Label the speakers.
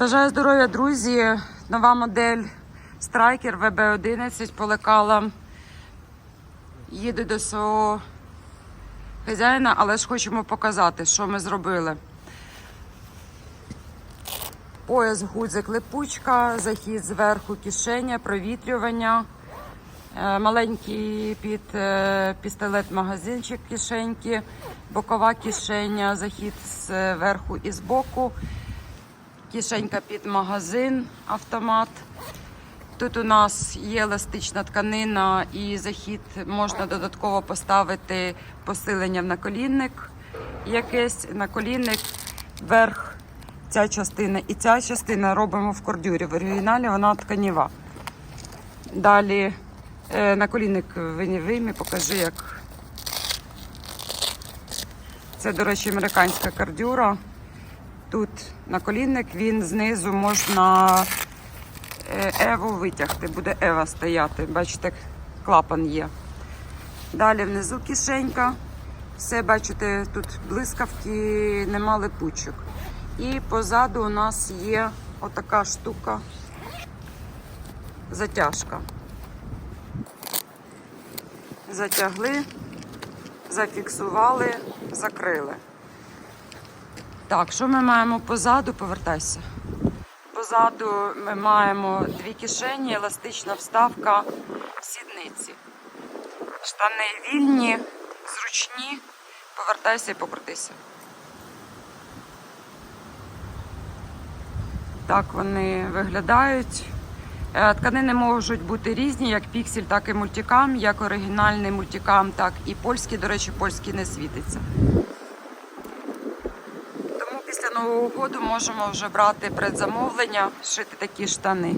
Speaker 1: Бажаю здоров'я, друзі. Нова модель Striker VB11 по лекалам. Їду до свого хазяїна, але ж хочемо показати, що ми зробили. Пояс, гудзик, липучка, захід зверху, кишеня, провітрювання. Е, Маленький під е, пістолет-магазинчик кишеньки, бокова кишеня, захід зверху і збоку, кишенька під магазин, автомат. Тут у нас є еластична тканина і захід можна додатково поставити посилення в наколінник якесь, наколінник, верх, ця частина і ця частина робимо в кордюрі. В оригіналі вона тканіва. Далі е, наколінник вийми, покажи, як. Це, до речі, американська кордюра. Тут наколінник, він знизу можна е, Еву витягти, буде Ева стояти. Бачите, клапан є. Далі внизу кишенька. Все, бачите, тут блискавки, нема липучок. І позаду у нас є отака штука, затяжка. Затягли, зафіксували, закрили. Так, що ми маємо позаду? Повертайся. Позаду ми маємо дві кишені, еластична вставка, сідниці. Штани вільні, зручні. Повертайся і покрутися. Так вони виглядають. Е, Тканини можуть бути різні, як піксель, так і мультикам, як оригінальний мультикам, так і польський. До речі, польський не світиться. Нового году можемо вже брати предзамовлення, шити такі штани.